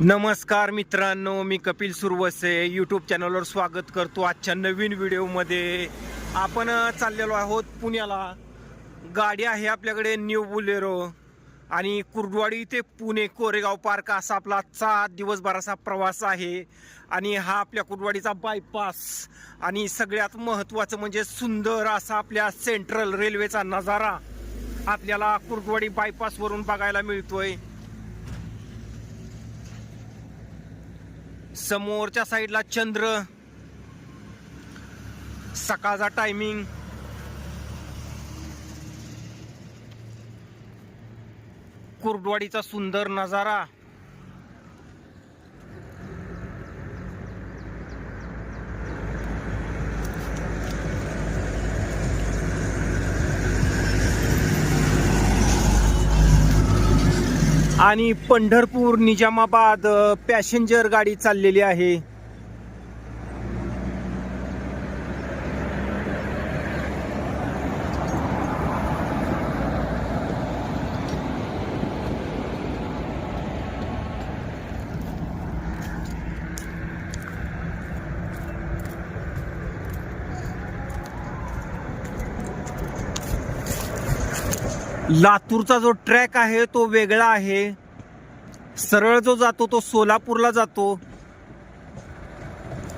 नमस्कार मित्रांनो मी कपिल सुरवसे यूट्यूब चॅनलवर स्वागत करतो आजच्या नवीन व्हिडिओमध्ये आपण चाललेलो आहोत पुण्याला. गाडी आहे आपल्याकडे न्यू बुलेरो आणि कुर्डवाडी ते पुणे कोरेगाव पार्क असा आपला सात दिवसभराचा प्रवास आहे. आणि हा आपल्या कुर्डवाडीचा बायपास आणि सगळ्यात महत्त्वाचं म्हणजे सुंदर असा आपल्या सेंट्रल रेल्वेचा नजारा आपल्याला कुर्डवाडी बायपासवरून बघायला मिळतोय. समोरच्या साईडला चंद्र. सकाळचा टायमिंग कुर्डवाडीचा सुंदर नजारा. आणि पंढरपूर निजामाबाद पॅसेंजर गाडी चाललेली आहे. लातूरचा जो ट्रॅक आहे तो वेगळा आहे. सरळ जो जातो तो सोलापूरला जातो.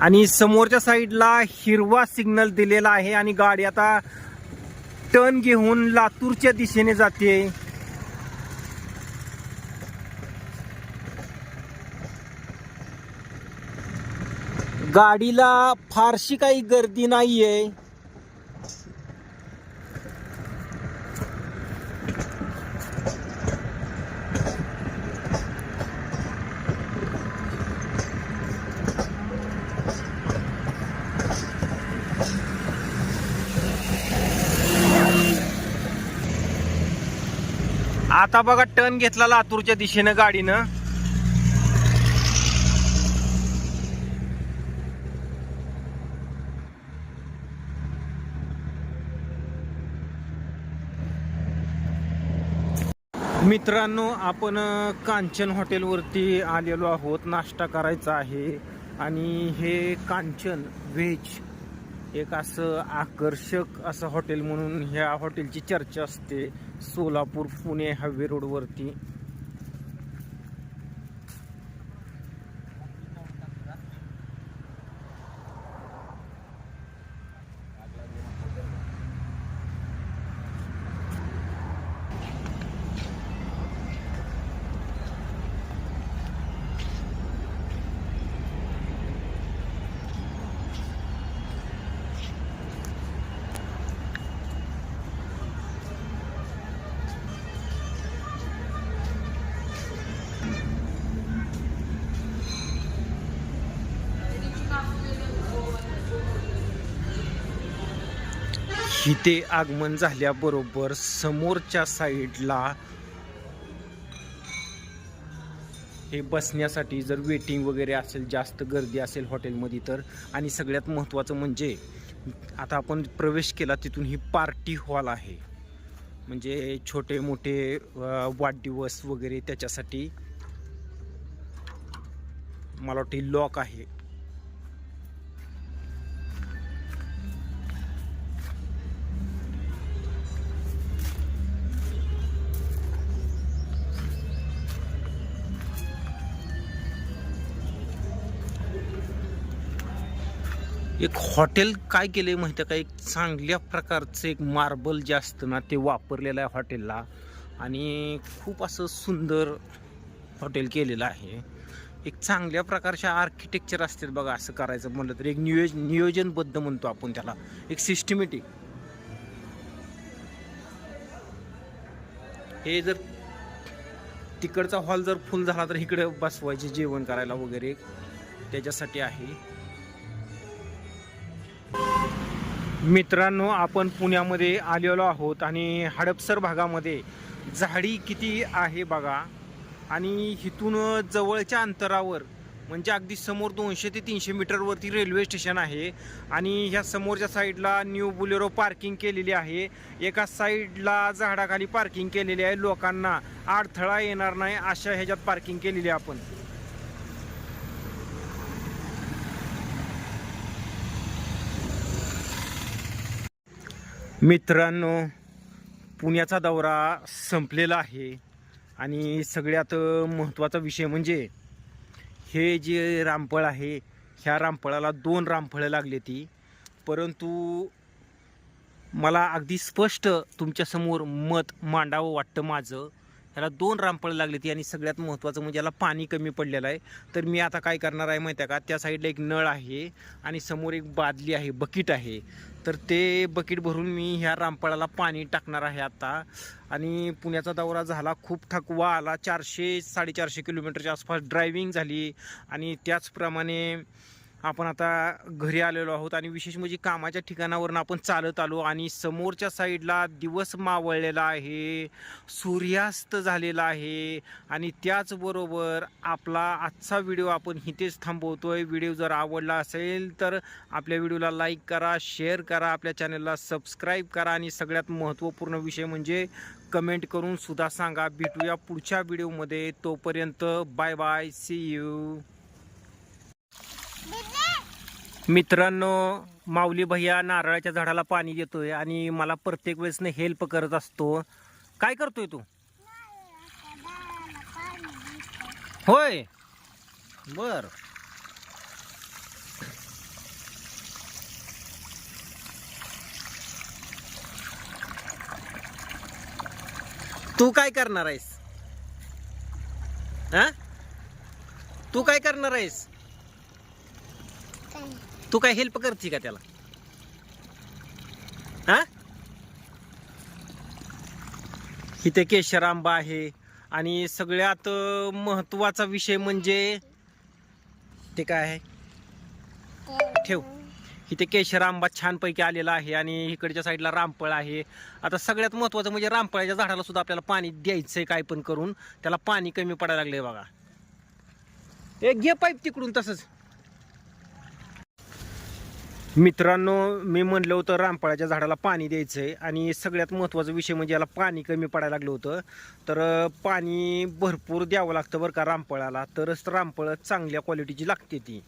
आणि समोरच्या साईडला हिरवा सिग्नल दिलेला आहे आणि गाडी आता टर्न घेऊन लातूरच्या दिशेने जाते. गाडीला फारशी काही गर्दी नाहीये. आता बघा टर्न घेतला लातूरच्या दिशेनं गाडीनं. मित्रांनो आपण कांचन हॉटेलवरती आलेलो आहोत. नाश्ता करायचा आहे. आणि हे कांचन व्हेज एक असं आकर्षक असं हॉटेल म्हणून ह्या हॉटेलची चर्चा असते. सोलापूर पुणे हायवे रोडवरती. इथे आगमन झाल्याबरोबर समोरच्या साईडला हे बसण्यासाठी जर वेटिंग वगैरे असेल जास्त गर्दी असेल हॉटेलमध्ये तर. आणि सगळ्यात महत्त्वाचं म्हणजे आता आपण प्रवेश केला तिथून ही पार्टी हॉल आहे. म्हणजे छोटे मोठे वाढदिवस वगैरे त्याच्यासाठी मला वाटते लॉक आहे. एक हॉटेल काय केलंय माहिती आहे का? एक चांगल्या प्रकारचं एक मार्बल जे असतं ना ते वापरलेलं आहे हॉटेलला. आणि खूप असं सुंदर हॉटेल केलेलं आहे. एक चांगल्या प्रकारच्या आर्किटेक्चर असतात बघा असं करायचं म्हटलं तर. एक नियोज नियोजनबद्ध म्हणतो आपण त्याला. एक सिस्टमॅटिक. हे जर तिकडचा हॉल जर फुल झाला तर इकडे बसवायचे जेवण करायला वगैरे. त्याच्यासाठी आहे. मित्रांनो आपण पुण्यामध्ये आलेलो आहोत आणि हडपसर भागामध्ये झाडी किती आहे बघा. आणि इथून जवळच्या अंतरावर म्हणजे अगदी समोर दोनशे ते तीनशे मीटरवरती रेल्वे स्टेशन आहे. आणि ह्या समोरच्या साईडला न्यू बुलेरो पार्किंग केलेली आहे. एका साईडला झाडाखाली पार्किंग केलेली आहे. लोकांना अडथळा येणार नाही अशा ह्याच्यात पार्किंग केलेली आहे आपण. मित्रांनो पुण्याचा दौरा संपलेला आहे आणि सगळ्यात महत्त्वाचा विषय म्हणजे हे जे रामफळ आहे ह्या रामफळाला दोन रामफळं लागली ती. परंतु मला अगदी स्पष्ट तुमच्यासमोर मत मांडावं वाटतं माझं. ह्याला दोन रामफळं लागली ती आणि सगळ्यात महत्त्वाचं म्हणजे याला पाणी कमी पडलेलं आहे. तर मी आता काय करणार आहे माहिती आहे का? त्या साईडला एक नळ आहे आणि समोर एक बादली आहे बकीट आहे. तर ते बकेट भरून मी ह्या रामफळाला पाणी टाकणार आहे आता. आणि पुण्याचा दौरा झाला खूप थकवा आला. चारशे साडेचारशे किलोमीटरच्या आसपास ड्रायव्हिंग झाली. आणि त्याचप्रमाणे आपण आता घरी आलेलो आहोत आणि विशेष म्हणजे कामाच्या ठिकाणावरून आपण चालत आलो आणि समोरच्या साईडला दिवस मावळलेला आहे सूर्यास्त झालेला आहे आणि त्याचबरोबर आपला आजचा व्हिडिओ आपण इथेच थांबवतो आहे व्हिडिओ जर आवडला असेल तर आपल्या व्हिडिओला लाईक करा शेअर करा आपल्या चॅनलला सबस्क्राईब करा आणि सगळ्यात महत्त्वपूर्ण विषय म्हणजे कमेंट करून सुद्धा सांगा. भेटूया पुढच्या व्हिडिओमध्ये. तोपर्यंत बाय बाय. सी यू मित्रांनो माऊली भैया नारळाच्या झाडाला पाणी देतोय आणि मला प्रत्येक वेळेसनं हेल्प करत असतो. काय करतोय तू? होय. बर. तू काय करणार आहेस? हा तू काय करणार आहेस? तू काय हेल्प करते का त्याला? हा? इथे केशर आंबा आहे आणि सगळ्यात महत्त्वाचा विषय म्हणजे ते काय आहे? ठेव. इथे केशर आंबा छानपैकी आलेला आहे आणि इकडच्या साईडला रामफळ आहे. आता सगळ्यात महत्वाचं म्हणजे रामफळाच्या झाडाला सुद्धा आपल्याला पाणी द्यायचंय काय पण करून. त्याला पाणी कमी पडायला लागले बघा. एक घे पाईप तिकडून तसंच. मित्रांनो मी म्हणलं होतं रामफळाच्या झाडाला पाणी द्यायचं आहे आणि सगळ्यात महत्त्वाचा विषय म्हणजे याला पाणी कमी पडायला लागलं होतं. तर पाणी भरपूर द्यावं लागतं बरं का रामफळाला तरच रामफळं चांगल्या क्वालिटीची लागते ती.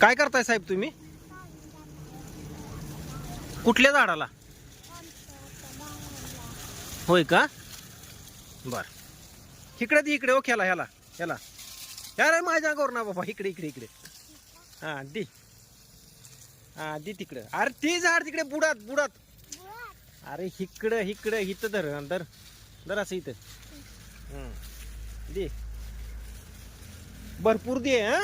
काय करताय साहेब तुम्ही? कुठल्या झाडाला? होय का? बर. इकडे ती इकडे ओख्याला ह्याला ह्याला ह्याला. माझ्या गोर ना बाबा. इकडे इकडे इकडे. हा दे. हा दे तिकडं. अरे ते झाड तिकडे बुडात बुडात. अरे इकडं इकडं इथं धर धर. धर असं इथं. दे. भरपूर दे हा.